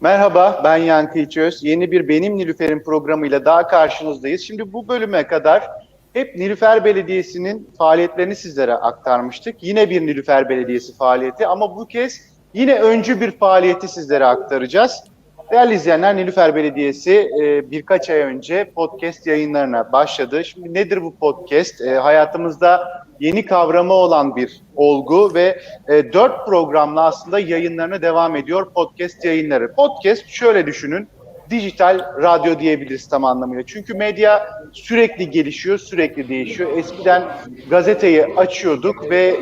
Merhaba, ben Yankı İçöz. Yeni bir Benim Nilüfer'in programıyla daha karşınızdayız. Şimdi bu bölüme kadar hep Nilüfer Belediyesi'nin faaliyetlerini sizlere aktarmıştık. Yine bir Nilüfer Belediyesi faaliyeti ama bu kez yine öncü bir faaliyeti sizlere aktaracağız. Değerli izleyenler, Nilüfer Belediyesi e, birkaç ay önce podcast yayınlarına başladı. Şimdi nedir bu podcast? E, hayatımızda yeni kavramı olan bir olgu ve e, dört programla aslında yayınlarına devam ediyor podcast yayınları. Podcast şöyle düşünün, dijital radyo diyebiliriz tam anlamıyla. Çünkü medya sürekli gelişiyor, sürekli değişiyor. Eskiden gazeteyi açıyorduk ve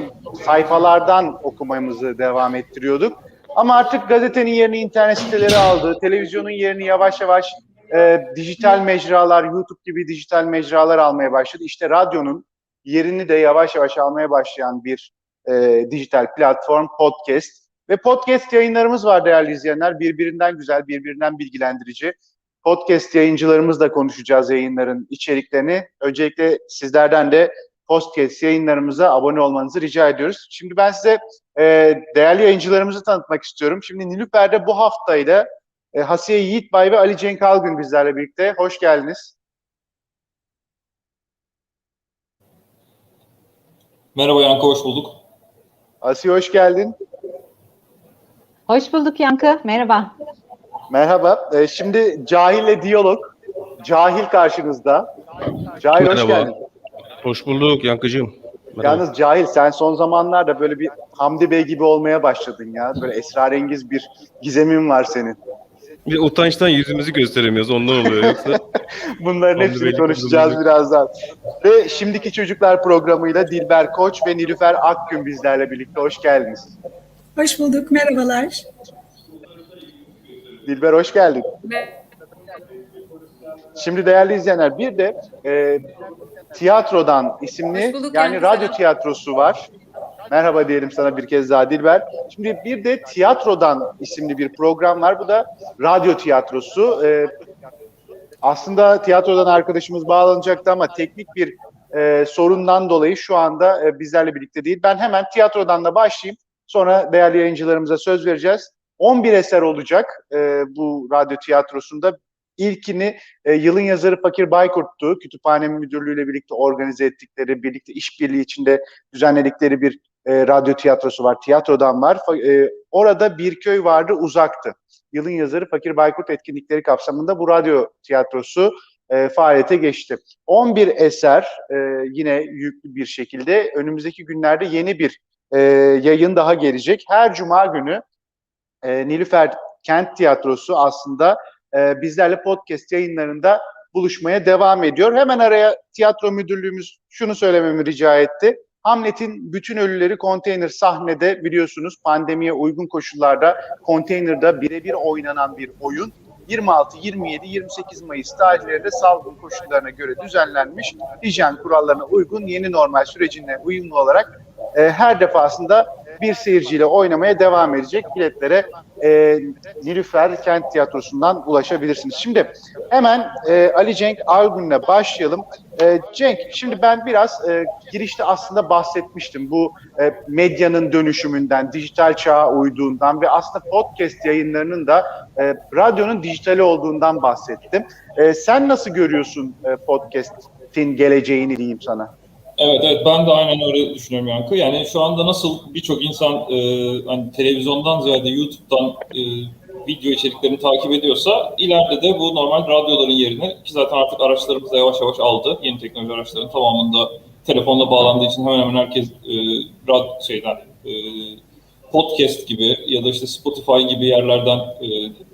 sayfalardan okumamızı devam ettiriyorduk. Ama artık gazetenin yerini internet siteleri aldı, televizyonun yerini yavaş yavaş e, dijital mecralar, YouTube gibi dijital mecralar almaya başladı. İşte radyonun yerini de yavaş yavaş almaya başlayan bir e, dijital platform podcast. Ve podcast yayınlarımız var değerli izleyenler. Birbirinden güzel, birbirinden bilgilendirici. Podcast yayıncılarımızla konuşacağız yayınların içeriklerini. Öncelikle sizlerden de podcast yayınlarımıza abone olmanızı rica ediyoruz. Şimdi ben size e, değerli yayıncılarımızı tanıtmak istiyorum. Şimdi Nilüfer'de bu haftayla e, Hasiye Yiğitbay ve Ali Cenk Algün bizlerle birlikte. Hoş geldiniz. Merhaba Yankı, hoş bulduk. Asiye hoş geldin. Hoş bulduk Yankı. Merhaba. Merhaba. Ee, şimdi Cahil'le diyalog. Cahil karşınızda. Cahil hoş Merhaba. geldin. Hoş bulduk Yankıcığım. Merhaba. Yalnız Cahil sen son zamanlarda böyle bir Hamdi Bey gibi olmaya başladın ya. Böyle esrarengiz bir gizemin var senin. Bir utançtan yüzümüzü gösteremiyoruz ondan oluyor yoksa. Bunların Hamdi hepsini Bey'le konuşacağız birazdan. Ve Şimdiki Çocuklar programıyla Dilber Koç ve Nilüfer Akgün bizlerle birlikte. Hoş geldiniz. Hoş bulduk, merhabalar. Dilber hoş geldin. Şimdi değerli izleyenler bir de e, tiyatrodan isimli yani radyo tiyatrosu var. Merhaba diyelim sana bir kez daha Dilber. Şimdi bir de tiyatrodan isimli bir program var. Bu da radyo tiyatrosu. E, aslında tiyatrodan arkadaşımız bağlanacaktı ama teknik bir e, sorundan dolayı şu anda e, bizlerle birlikte değil. Ben hemen tiyatrodan da başlayayım. Sonra değerli yayıncılarımıza söz vereceğiz. 11 eser olacak e, bu radyo tiyatrosunda. İlkini e, yılın yazarı Fakir Baykurt'tu. Kütüphane Müdürlüğü ile birlikte organize ettikleri, birlikte işbirliği içinde düzenledikleri bir e, radyo tiyatrosu var. Tiyatrodan var. E, orada bir köy vardı uzaktı. Yılın yazarı Fakir Baykurt etkinlikleri kapsamında bu radyo tiyatrosu e, faaliyete geçti. 11 eser e, yine yüklü bir şekilde önümüzdeki günlerde yeni bir e, yayın daha gelecek. Her cuma günü e, Nilüfer Kent Tiyatrosu aslında e, bizlerle podcast yayınlarında buluşmaya devam ediyor. Hemen araya tiyatro müdürlüğümüz şunu söylememi rica etti. Hamlet'in bütün ölüleri konteyner sahnede biliyorsunuz pandemiye uygun koşullarda konteynerda birebir oynanan bir oyun. 26, 27, 28 Mayıs tarihlerinde salgın koşullarına göre düzenlenmiş hijyen kurallarına uygun yeni normal sürecine uyumlu olarak e, her defasında bir seyirciyle oynamaya devam edecek biletlere e, Nilüfer Kent Tiyatrosu'ndan ulaşabilirsiniz. Şimdi hemen e, Ali Cenk Argun'la başlayalım. E, Cenk, şimdi ben biraz e, girişte aslında bahsetmiştim bu e, medyanın dönüşümünden, dijital çağa uyduğundan ve aslında podcast yayınlarının da e, radyonun dijitali olduğundan bahsettim. E, sen nasıl görüyorsun e, podcast'in geleceğini diyeyim sana? Evet, evet ben de aynen öyle düşünüyorum Yankı. Yani şu anda nasıl birçok insan e, hani televizyondan ziyade YouTube'dan e, video içeriklerini takip ediyorsa ileride de bu normal radyoların yerini ki zaten artık araçlarımız da yavaş yavaş aldı. Yeni teknoloji araçlarının tamamında telefonla bağlandığı için hemen hemen herkes e, rad şeyden e, podcast gibi ya da işte Spotify gibi yerlerden e,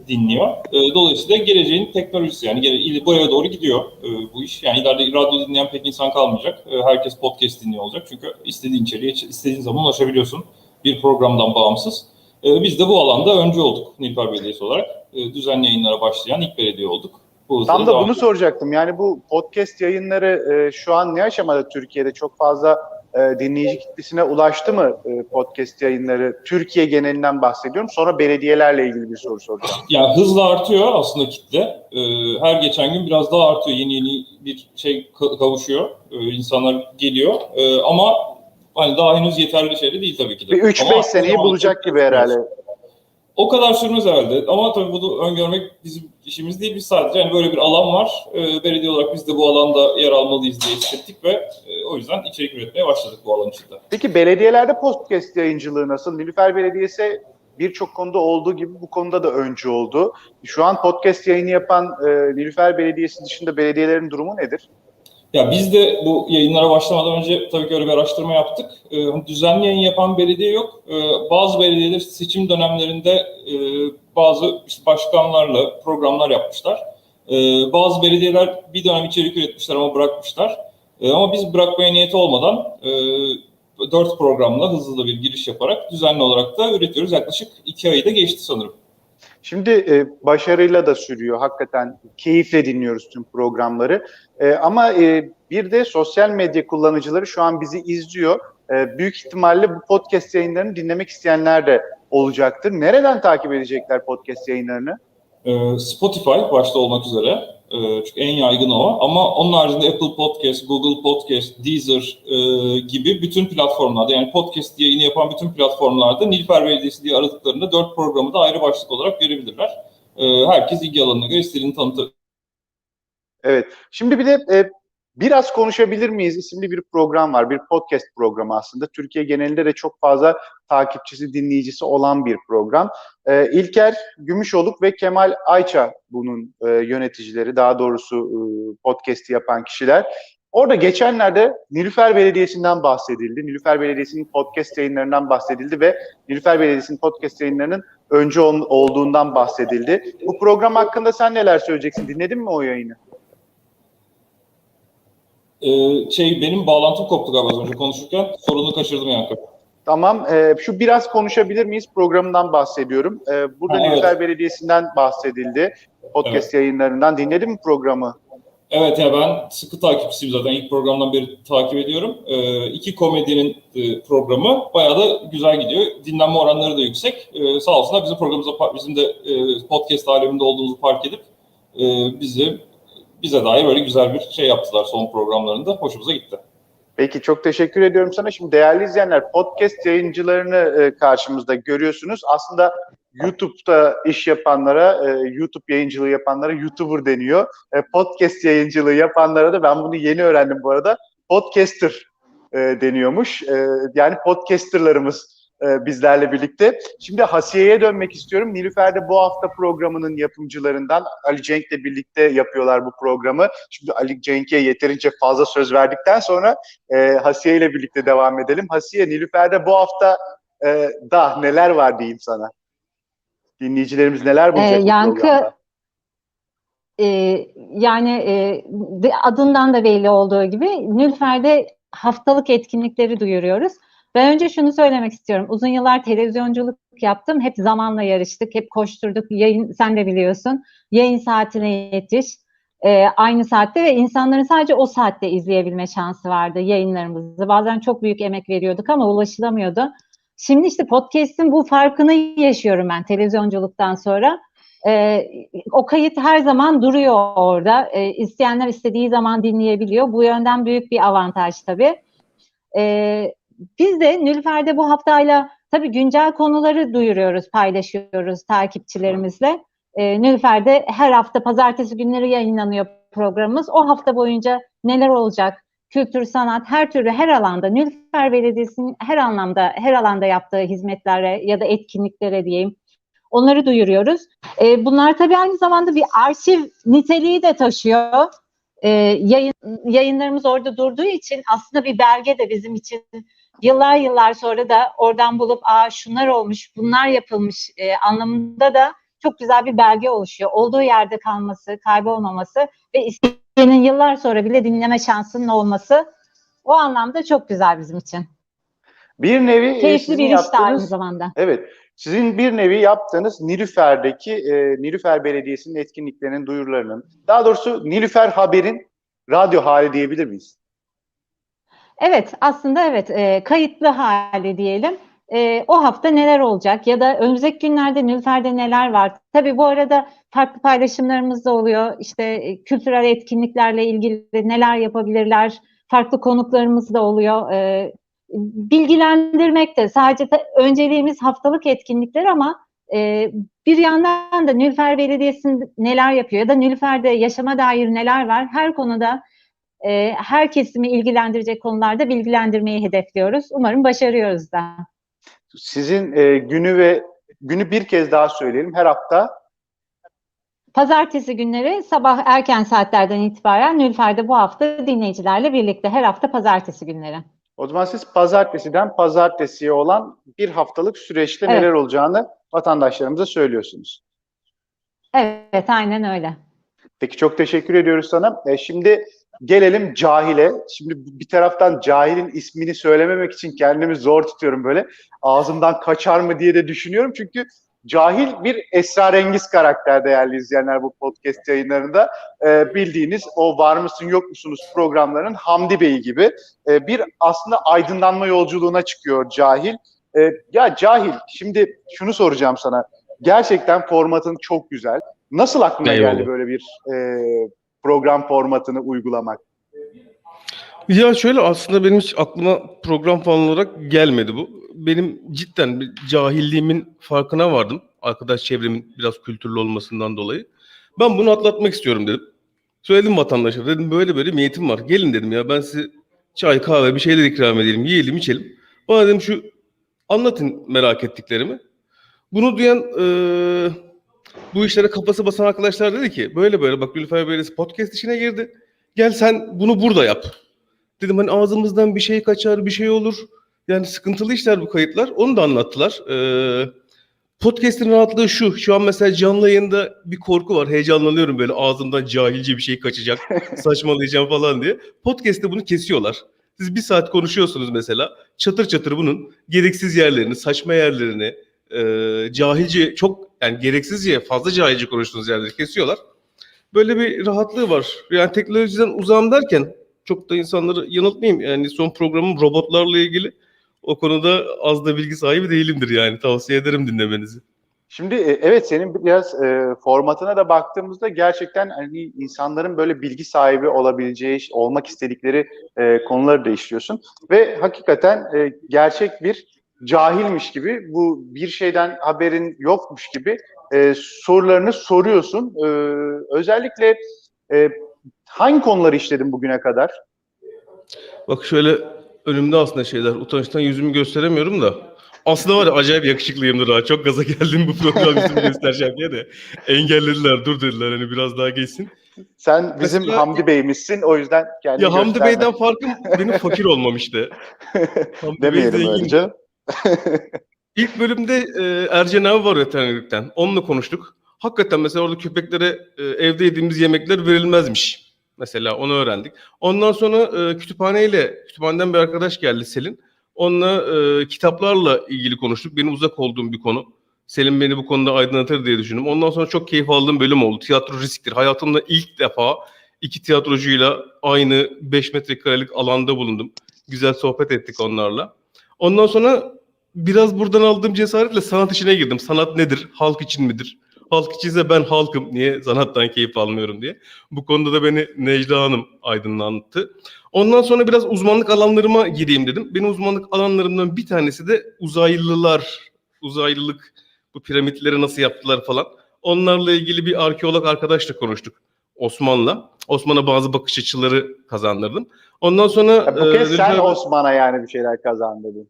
dinliyor. E, dolayısıyla geleceğin teknolojisi yani gele, buraya doğru gidiyor e, bu iş. Yani ileride radyo dinleyen pek insan kalmayacak. E, herkes podcast dinliyor olacak. Çünkü istediğin içeriğe istediğin zaman ulaşabiliyorsun bir programdan bağımsız. E, biz de bu alanda öncü olduk Nilüfer Belediyesi olarak. E, düzenli yayınlara başlayan ilk belediye olduk. Bu Tam da bunu soracaktım. Yani bu podcast yayınları e, şu an ne aşamada Türkiye'de çok fazla e, dinleyici kitlesine ulaştı mı e, podcast yayınları? Türkiye genelinden bahsediyorum. Sonra belediyelerle ilgili bir soru soracağım. Yani hızla artıyor aslında kitle. Ee, her geçen gün biraz daha artıyor. Yeni yeni bir şey ka- kavuşuyor. Ee, insanlar geliyor. Ee, ama hani daha henüz yeterli şey de değil tabii ki de. Bir 3-5 Ama seneyi bulacak gibi herhalde. O kadar sürmez herhalde ama tabii bunu öngörmek bizim işimiz değil. Biz sadece yani böyle bir alan var. E, belediye olarak biz de bu alanda yer almalıyız diye hissettik ve e, o yüzden içerik üretmeye başladık bu alan içinde. Peki belediyelerde podcast yayıncılığı nasıl? Nilüfer Belediyesi birçok konuda olduğu gibi bu konuda da öncü oldu. Şu an podcast yayını yapan e, Nilüfer Belediyesi dışında belediyelerin durumu nedir? Ya biz de bu yayınlara başlamadan önce tabii ki öyle bir araştırma yaptık. Ee, düzenli yayın yapan belediye yok. Ee, bazı belediyeler seçim dönemlerinde e, bazı başkanlarla programlar yapmışlar. Ee, bazı belediyeler bir dönem içerik üretmişler ama bırakmışlar. Ama biz bırakmaya niyeti olmadan e, dört programla hızlı bir giriş yaparak düzenli olarak da üretiyoruz. Yaklaşık iki ayı da geçti sanırım. Şimdi e, başarıyla da sürüyor. Hakikaten keyifle dinliyoruz tüm programları. E, ama e, bir de sosyal medya kullanıcıları şu an bizi izliyor. E, büyük ihtimalle bu podcast yayınlarını dinlemek isteyenler de olacaktır. Nereden takip edecekler podcast yayınlarını? Ee, Spotify başta olmak üzere. Ee, çünkü en yaygın o. Ama onun haricinde Apple Podcast, Google Podcast, Deezer e, gibi bütün platformlarda yani podcast yayını yapan bütün platformlarda Nilüfer Belediyesi diye aradıklarında dört programı da ayrı başlık olarak görebilirler. Ee, herkes ilgi alanına göre istediğini tanıtır. Evet. Şimdi bir de e, Biraz Konuşabilir miyiz isimli bir program var. Bir podcast programı aslında. Türkiye genelinde de çok fazla takipçisi, dinleyicisi olan bir program. E, İlker Gümüşoluk ve Kemal Ayça bunun e, yöneticileri, daha doğrusu e, podcast'i yapan kişiler. Orada geçenlerde Nilüfer Belediyesi'nden bahsedildi. Nilüfer Belediyesi'nin podcast yayınlarından bahsedildi ve Nilüfer Belediyesi'nin podcast yayınlarının önce olduğundan bahsedildi. Bu program hakkında sen neler söyleyeceksin? Dinledin mi o yayını? Ee, şey benim bağlantım koptu galiba az önce konuşurken. Sorunu kaçırdım Yankı. Tamam. E, şu biraz konuşabilir miyiz programından bahsediyorum. E, burada ha, Nilüfer evet. Belediyesi'nden bahsedildi. Podcast evet. yayınlarından. Dinledin mi programı? Evet ya ben sıkı takipçisiyim zaten. İlk programdan beri takip ediyorum. E, iki komedinin e, programı bayağı da güzel gidiyor. Dinlenme oranları da yüksek. E, sağ olsunlar bizim programımıza bizim de e, podcast aleminde olduğumuzu fark edip e, bizi bize dair böyle güzel bir şey yaptılar son programlarında. Hoşumuza gitti. Peki çok teşekkür ediyorum sana. Şimdi değerli izleyenler podcast yayıncılarını e, karşımızda görüyorsunuz. Aslında YouTube'da iş yapanlara, e, YouTube yayıncılığı yapanlara YouTuber deniyor. E, podcast yayıncılığı yapanlara da ben bunu yeni öğrendim bu arada. Podcaster deniyormuş. yani podcasterlarımız e, bizlerle birlikte. Şimdi Hasiye'ye dönmek istiyorum. Nilüfer de bu hafta programının yapımcılarından Ali Cenk'le birlikte yapıyorlar bu programı. Şimdi Ali Cenk'e yeterince fazla söz verdikten sonra e, Hasiye ile birlikte devam edelim. Hasiye, Nilüfer'de bu hafta e, da neler var diyeyim sana. Dinleyicilerimiz neler bulacak ee, yankı, programda? E, yani e, adından da belli olduğu gibi Nilüfer'de haftalık etkinlikleri duyuruyoruz. Ben önce şunu söylemek istiyorum. Uzun yıllar televizyonculuk yaptım. Hep zamanla yarıştık. Hep koşturduk. Yayın sen de biliyorsun. Yayın saatine yetiş. E, aynı saatte ve insanların sadece o saatte izleyebilme şansı vardı yayınlarımızı. Bazen çok büyük emek veriyorduk ama ulaşılamıyordu. Şimdi işte podcast'in bu farkını yaşıyorum ben televizyonculuktan sonra. E, o kayıt her zaman duruyor orada. E, isteyenler istediği zaman dinleyebiliyor. Bu yönden büyük bir avantaj tabii. E, biz de Nülfer'de bu haftayla tabii güncel konuları duyuruyoruz, paylaşıyoruz takipçilerimizle. E, Nülfer'de her hafta pazartesi günleri yayınlanıyor programımız. O hafta boyunca neler olacak? Kültür, sanat, her türlü her alanda Nülfer Belediyesi'nin her anlamda her alanda yaptığı hizmetlere ya da etkinliklere diyeyim onları duyuruyoruz. E, bunlar tabii aynı zamanda bir arşiv niteliği de taşıyor. E, yayın, yayınlarımız orada durduğu için aslında bir belge de bizim için yıllar yıllar sonra da oradan bulup aa şunlar olmuş, bunlar yapılmış e, anlamında da çok güzel bir belge oluşuyor. Olduğu yerde kalması, kaybolmaması ve isteyenin yıllar sonra bile dinleme şansının olması o anlamda çok güzel bizim için. Bir nevi keyifli bir iş de aynı zamanda. Evet. Sizin bir nevi yaptığınız Nilüfer'deki e, Nilüfer Belediyesi'nin etkinliklerinin duyurularının, daha doğrusu Nilüfer Haber'in radyo hali diyebilir miyiz? Evet, aslında evet, e, kayıtlı hali diyelim. E, o hafta neler olacak ya da önümüzdeki günlerde Nilüfer'de neler var? Tabii bu arada farklı paylaşımlarımız da oluyor. İşte e, kültürel etkinliklerle ilgili neler yapabilirler? Farklı konuklarımız da oluyor. E, bilgilendirmek de sadece önceliğimiz haftalık etkinlikler ama e, bir yandan da Nülfer Belediyesi neler yapıyor ya da Nülfer'de yaşama dair neler var her konuda e, her kesimi ilgilendirecek konularda bilgilendirmeyi hedefliyoruz. Umarım başarıyoruz da. Sizin e, günü ve günü bir kez daha söyleyelim. Her hafta Pazartesi günleri sabah erken saatlerden itibaren Nülfer'de bu hafta dinleyicilerle birlikte her hafta pazartesi günleri. o zaman siz pazartesiden pazartesiye olan bir haftalık süreçte Evet. neler olacağını vatandaşlarımıza söylüyorsunuz. Evet, aynen öyle. Peki çok teşekkür ediyoruz sana. E, şimdi gelelim cahile. Şimdi bir taraftan cahilin ismini söylememek için kendimi zor tutuyorum böyle. Ağzımdan kaçar mı diye de düşünüyorum. Çünkü cahil bir esrarengiz karakter değerli izleyenler bu podcast yayınlarında. E, bildiğiniz o var mısın yok musunuz programlarının Hamdi Bey gibi e, bir aslında aydınlanma yolculuğuna çıkıyor cahil. E, ya cahil şimdi şunu soracağım sana. Gerçekten formatın çok güzel. Nasıl aklına Eyvallah. geldi böyle bir e, program formatını uygulamak? Ya şöyle aslında benim hiç aklıma program falan olarak gelmedi bu. Benim cidden bir cahilliğimin farkına vardım. Arkadaş çevremin biraz kültürlü olmasından dolayı. Ben bunu atlatmak istiyorum dedim. Söyledim vatandaşa dedim böyle böyle niyetim var. Gelin dedim ya ben size çay kahve bir şeyler ikram edelim yiyelim içelim. Bana dedim şu anlatın merak ettiklerimi. Bunu duyan eee, bu işlere kafası basan arkadaşlar dedi ki böyle böyle bak Gülfer Belediyesi podcast işine girdi. Gel sen bunu burada yap. Dedim hani ağzımızdan bir şey kaçar, bir şey olur. Yani sıkıntılı işler bu kayıtlar. Onu da anlattılar. Ee, podcast'in rahatlığı şu. Şu an mesela canlı yayında bir korku var. Heyecanlanıyorum böyle ağzımdan cahilce bir şey kaçacak. saçmalayacağım falan diye. Podcast'te bunu kesiyorlar. Siz bir saat konuşuyorsunuz mesela. Çatır çatır bunun gereksiz yerlerini, saçma yerlerini, e, cahilce çok yani gereksizce fazla cahilce konuştuğunuz yerleri kesiyorlar. Böyle bir rahatlığı var. Yani teknolojiden uzağım derken çok da insanları yanıltmayayım. Yani son programım robotlarla ilgili. O konuda az da bilgi sahibi değilimdir yani. Tavsiye ederim dinlemenizi. Şimdi e, evet senin biraz e, formatına da baktığımızda gerçekten hani insanların böyle bilgi sahibi olabileceği, olmak istedikleri e, konuları da işliyorsun ve hakikaten e, gerçek bir cahilmiş gibi bu bir şeyden haberin yokmuş gibi e, sorularını soruyorsun. E, özellikle e, hangi konuları işledin bugüne kadar? Bak şöyle önümde aslında şeyler. Utançtan yüzümü gösteremiyorum da. Aslında var ya acayip yakışıklıyımdır ha. Çok gaza geldim bu program yüzümü göstereceğim diye de. Engellediler dur dediler hani biraz daha geçsin. Sen bizim Mesela- Hamdi Bey'mişsin o yüzden kendini Ya Hamdi gösterme. Bey'den farkım benim fakir olmam işte. Hamdi Bey Demeyelim öyle zengin. canım. İlk bölümde e, Ercan abi var veterinerlikten. Onunla konuştuk. Hakikaten mesela orada köpeklere e, evde yediğimiz yemekler verilmezmiş. Mesela onu öğrendik. Ondan sonra e, kütüphaneyle, kütüphaneden bir arkadaş geldi Selin. Onunla e, kitaplarla ilgili konuştuk. Benim uzak olduğum bir konu. Selim beni bu konuda aydınlatır diye düşündüm. Ondan sonra çok keyif aldığım bölüm oldu. Tiyatro risktir. Hayatımda ilk defa iki tiyatrocuyla aynı 5 metrekarelik alanda bulundum. Güzel sohbet ettik onlarla. Ondan sonra biraz buradan aldığım cesaretle sanat işine girdim. Sanat nedir? Halk için midir? Halk içinse ben halkım. Niye sanattan keyif almıyorum diye. Bu konuda da beni Necla Hanım aydınlattı. Ondan sonra biraz uzmanlık alanlarıma gireyim dedim. Benim uzmanlık alanlarımdan bir tanesi de uzaylılar. Uzaylılık, bu piramitleri nasıl yaptılar falan. Onlarla ilgili bir arkeolog arkadaşla konuştuk. Osman'la. Osman'a bazı bakış açıları kazandırdım. Ondan sonra... Ya bu e, kez sen Nilüfer- Osman'a yani bir şeyler kazandırdın.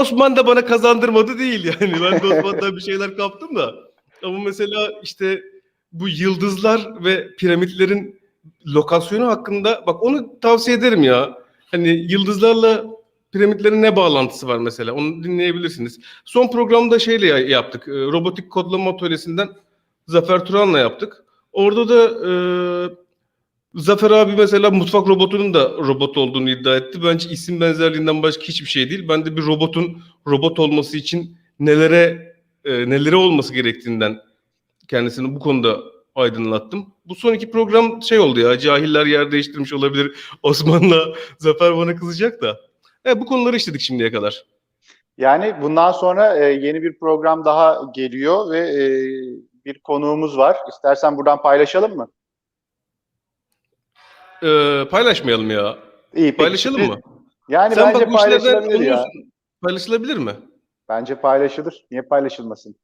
Osman da bana kazandırmadı değil yani. Ben de Osman'dan bir şeyler kaptım da. Ama mesela işte bu yıldızlar ve piramitlerin lokasyonu hakkında bak onu tavsiye ederim ya. Hani yıldızlarla piramitlerin ne bağlantısı var mesela onu dinleyebilirsiniz. Son programda şeyle ya- yaptık. e, Robotik kodlama atölyesinden Zafer Turan'la yaptık. Orada da e, Zafer abi mesela mutfak robotunun da robot olduğunu iddia etti. Bence isim benzerliğinden başka hiçbir şey değil. Ben de bir robotun robot olması için nelere e, nelere olması gerektiğinden kendisini bu konuda aydınlattım. Bu son iki program şey oldu ya cahiller yer değiştirmiş olabilir. Osman'la Zafer bana kızacak da. E, bu konuları işledik şimdiye kadar. Yani bundan sonra e, yeni bir program daha geliyor ve e, bir konuğumuz var. İstersen buradan paylaşalım mı? E, paylaşmayalım ya. İyi peki. Paylaşalım mı? Yani Sen bence bak bu işlerden paylaşılabilir ya. anlıyorsun. Paylaşılabilir mi? Bence paylaşılır. Niye paylaşılmasın?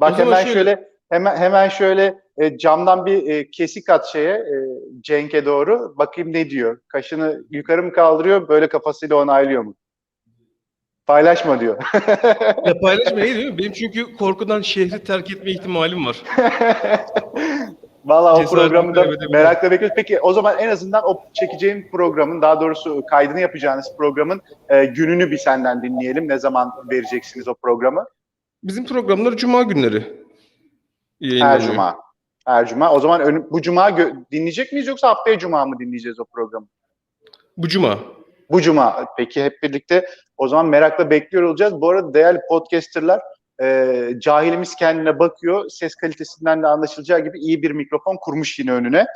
Bak zaman hemen şöyle- şöyle hemen hemen şöyle e, camdan bir e, kesik at şeye e, Cenk'e doğru. Bakayım ne diyor. Kaşını yukarı mı kaldırıyor, böyle kafasıyla onaylıyor mu? Paylaşma diyor. Ya paylaşma iyi değil mi? Benim çünkü korkudan şehri terk etme ihtimalim var. Vallahi o programı da merakla bekliyoruz. Peki o zaman en azından o çekeceğim programın, daha doğrusu kaydını yapacağınız programın e, gününü bir senden dinleyelim. Ne zaman vereceksiniz o programı? Bizim programlar cuma günleri Her cuma. Her cuma. O zaman önü- bu cuma dinleyecek miyiz yoksa haftaya cuma mı dinleyeceğiz o programı? Bu cuma. Bu cuma. Peki hep birlikte o zaman merakla bekliyor olacağız. Bu arada değerli podcasterlar e, cahilimiz kendine bakıyor. Ses kalitesinden de anlaşılacağı gibi iyi bir mikrofon kurmuş yine önüne.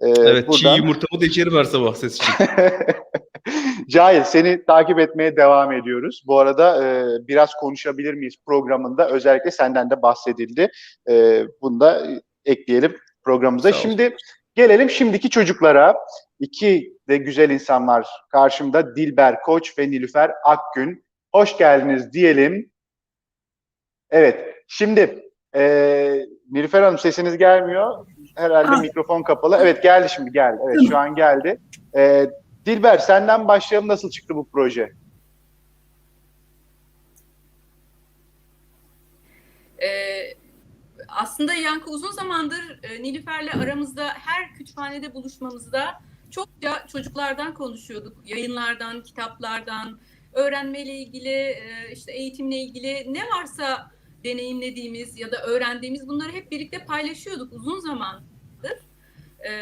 E, Evet çiğ buradan- yumurtamı da içeri ver sabah ses için. Cahil seni takip etmeye devam ediyoruz. Bu arada e, biraz konuşabilir miyiz programında özellikle senden de bahsedildi. E, bunu da ekleyelim programımıza. Şimdi gelelim şimdiki çocuklara. İki de güzel insanlar karşımda Dilber Koç ve Nilüfer Akgün. Hoş geldiniz diyelim. Evet şimdi e, Nilüfer Hanım sesiniz gelmiyor. Herhalde Ah. mikrofon kapalı. Evet geldi şimdi geldi. Evet şu an geldi. E, Dilber senden başlayalım. Nasıl çıktı bu proje? Ee, aslında Yankı uzun zamandır e, Nilüfer'le aramızda her kütüphanede buluşmamızda çokça çocuklardan konuşuyorduk. Yayınlardan, kitaplardan, öğrenmeyle ilgili, e, işte eğitimle ilgili ne varsa deneyimlediğimiz ya da öğrendiğimiz bunları hep birlikte paylaşıyorduk uzun zamandır. E,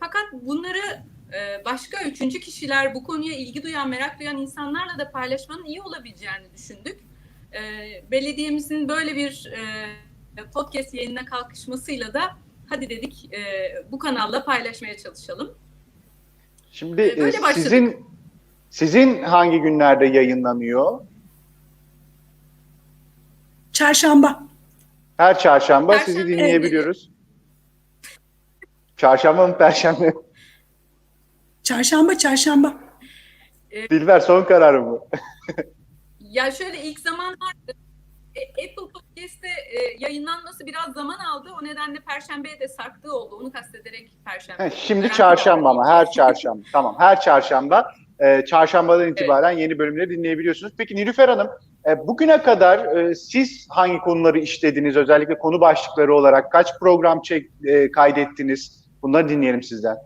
fakat bunları e, başka üçüncü kişiler, bu konuya ilgi duyan, merak duyan insanlarla da paylaşmanın iyi olabileceğini düşündük. E, belediyemizin böyle bir e, podcast yayınına kalkışmasıyla da hadi dedik e, bu kanalla paylaşmaya çalışalım. Şimdi Ee, böyle e, başladık. sizin sizin hangi günlerde yayınlanıyor? Çarşamba. Her çarşamba Perşembe, sizi dinleyebiliyoruz. Çarşamba mı perşembe? Çarşamba, çarşamba. Dilber son kararı mı? Ya şöyle ilk zamanlar e, Apple Podcast'te e, yayınlanması biraz zaman aldı. O nedenle Perşembe'ye de sarktığı oldu. Onu kastederek Perşembe. Heh, şimdi çarşamba olan. ama her çarşamba. Tamam her çarşamba. E, çarşambadan itibaren yeni bölümleri dinleyebiliyorsunuz. Peki Nilüfer Hanım bugüne kadar e, siz hangi konuları işlediniz? Özellikle konu başlıkları olarak kaç program çek, e, kaydettiniz? Bunları dinleyelim sizden.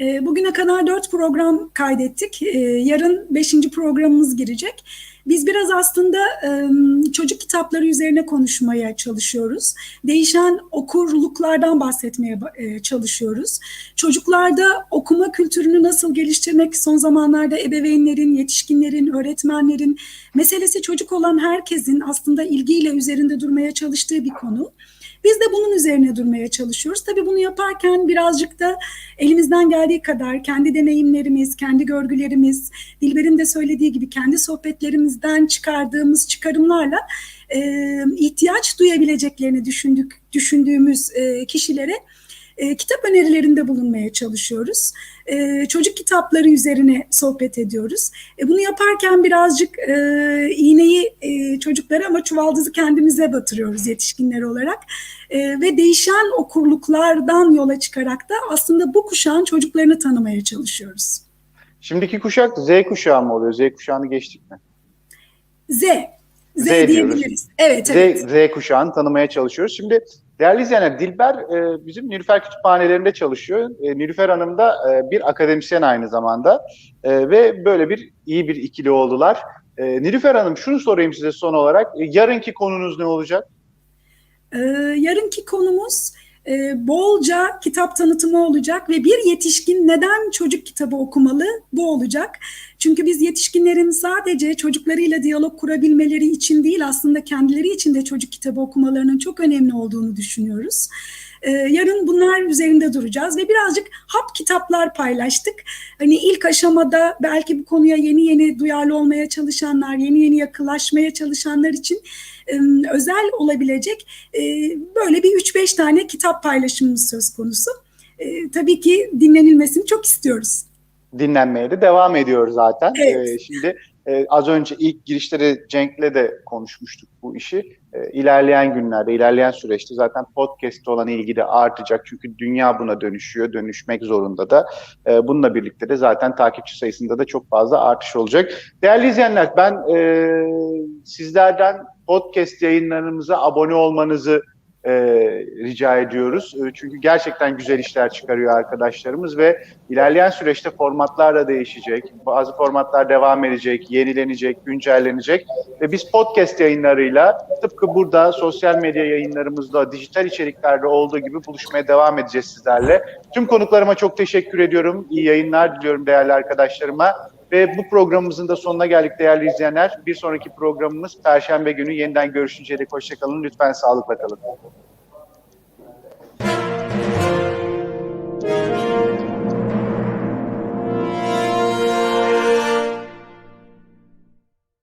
E, bugüne kadar dört program kaydettik. E, yarın beşinci programımız girecek. Biz biraz aslında çocuk kitapları üzerine konuşmaya çalışıyoruz. Değişen okurluklardan bahsetmeye çalışıyoruz. Çocuklarda okuma kültürünü nasıl geliştirmek son zamanlarda ebeveynlerin, yetişkinlerin, öğretmenlerin, meselesi çocuk olan herkesin aslında ilgiyle üzerinde durmaya çalıştığı bir konu. Biz de bunun üzerine durmaya çalışıyoruz. Tabii bunu yaparken birazcık da elimizden geldiği kadar kendi deneyimlerimiz, kendi görgülerimiz, Dilber'in de söylediği gibi kendi sohbetlerimizden çıkardığımız çıkarımlarla e, ihtiyaç duyabileceklerini düşündük, düşündüğümüz e, kişilere e, kitap önerilerinde bulunmaya çalışıyoruz. E, çocuk kitapları üzerine sohbet ediyoruz. E, bunu yaparken birazcık e, iğneyi e, çocuklara ama çuvaldızı kendimize batırıyoruz yetişkinler olarak. E, ve değişen okurluklardan yola çıkarak da aslında bu kuşağın çocuklarını tanımaya çalışıyoruz. Şimdiki kuşak Z kuşağı mı oluyor? Z kuşağını geçtik mi? Z. Z, Z diyoruz. diyebiliriz. Evet, Z, evet. Z kuşağını tanımaya çalışıyoruz. Şimdi değerli izleyenler Dilber e, bizim Nilüfer kütüphanelerinde çalışıyor. E, Nilüfer Hanım da e, bir akademisyen aynı zamanda E, ve böyle bir iyi bir ikili oldular. E, Nilüfer Hanım şunu sorayım size son olarak. E, yarınki konunuz ne olacak? Ee, yarınki konumuz e, bolca kitap tanıtımı olacak ve bir yetişkin neden çocuk kitabı okumalı bu olacak. Çünkü biz yetişkinlerin sadece çocuklarıyla diyalog kurabilmeleri için değil aslında kendileri için de çocuk kitabı okumalarının çok önemli olduğunu düşünüyoruz. Ee, yarın bunlar üzerinde duracağız ve birazcık hap kitaplar paylaştık. Hani ilk aşamada belki bu konuya yeni yeni duyarlı olmaya çalışanlar, yeni yeni yakınlaşmaya çalışanlar için e, özel olabilecek e, böyle bir 3-5 tane kitap paylaşımımız söz konusu. E, tabii ki dinlenilmesini çok istiyoruz. Dinlenmeye de devam ediyor zaten. Evet. E, şimdi e, az önce ilk girişleri Cenk'le de konuşmuştuk bu işi. E, ilerleyen günlerde, ilerleyen süreçte zaten podcast'e olan ilgi de artacak. Çünkü dünya buna dönüşüyor, dönüşmek zorunda da. E, bununla birlikte de zaten takipçi sayısında da çok fazla artış olacak. Değerli izleyenler, ben e, sizlerden podcast yayınlarımıza abone olmanızı e, rica ediyoruz. E, çünkü gerçekten güzel işler çıkarıyor arkadaşlarımız ve ilerleyen süreçte formatlar da değişecek. Bazı formatlar devam edecek, yenilenecek, güncellenecek ve biz podcast yayınlarıyla tıpkı burada sosyal medya yayınlarımızda, dijital içeriklerde olduğu gibi buluşmaya devam edeceğiz sizlerle. Tüm konuklarıma çok teşekkür ediyorum. İyi yayınlar diliyorum değerli arkadaşlarıma. Ve bu programımızın da sonuna geldik değerli izleyenler. Bir sonraki programımız Perşembe günü yeniden görüşünceye dek hoşçakalın. Lütfen sağlıkla kalın.